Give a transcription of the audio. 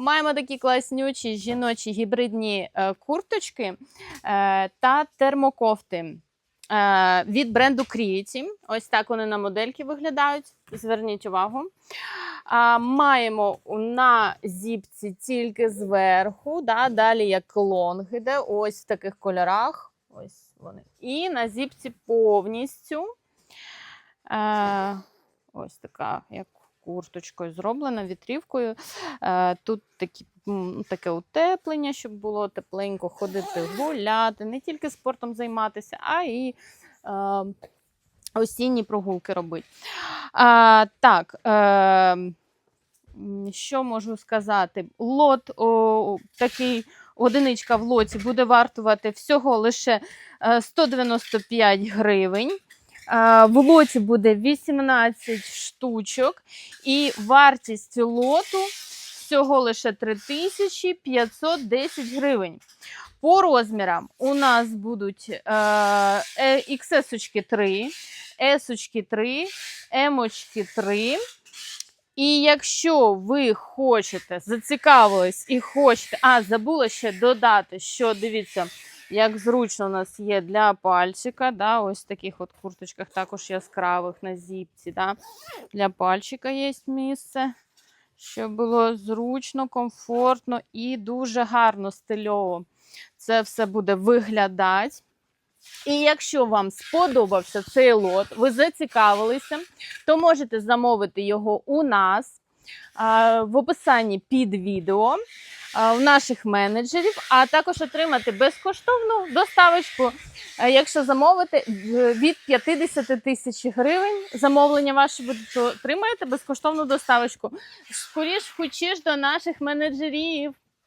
Маємо такі класнючі жіночі гібридні е, курточки е, та термокофти е, від бренду Creaty. Ось так вони на модельки виглядають. Зверніть увагу. Маємо на зіпці тільки зверху, да, далі як лонг іде, ось в таких кольорах. Ось вони. І на зіпці повністю. Ось така, як курточкою зроблена, вітрівкою. Е, тут такі, таке утеплення, щоб було тепленько ходити гуляти, не тільки спортом займатися, а і е, осінні прогулки робити. А, так, е, що можу сказати? Лот о, такий. Одиничка в лоті буде вартувати всього лише е, 195 гривень. В лоті буде 18 штучок, і вартість лоту всього лише 3510 гривень. По розмірам у нас будуть е, XS 3, S 3, M 3. І якщо ви хочете, зацікавились і хочете, а забула ще додати, що дивіться, як зручно у нас є для пальчика, да, ось в таких от курточках, також яскравих на зіпці. Да, для пальчика є місце, щоб було зручно, комфортно і дуже гарно стильово. Це все буде виглядати. І якщо вам сподобався цей лот, ви зацікавилися, то можете замовити його у нас в описанні під відео у наших менеджерів, а також отримати безкоштовну доставочку, якщо замовите від 50 тисяч гривень. Замовлення ваше буде, то отримаєте безкоштовну доставочку. Скоріш хочеш до наших менеджерів.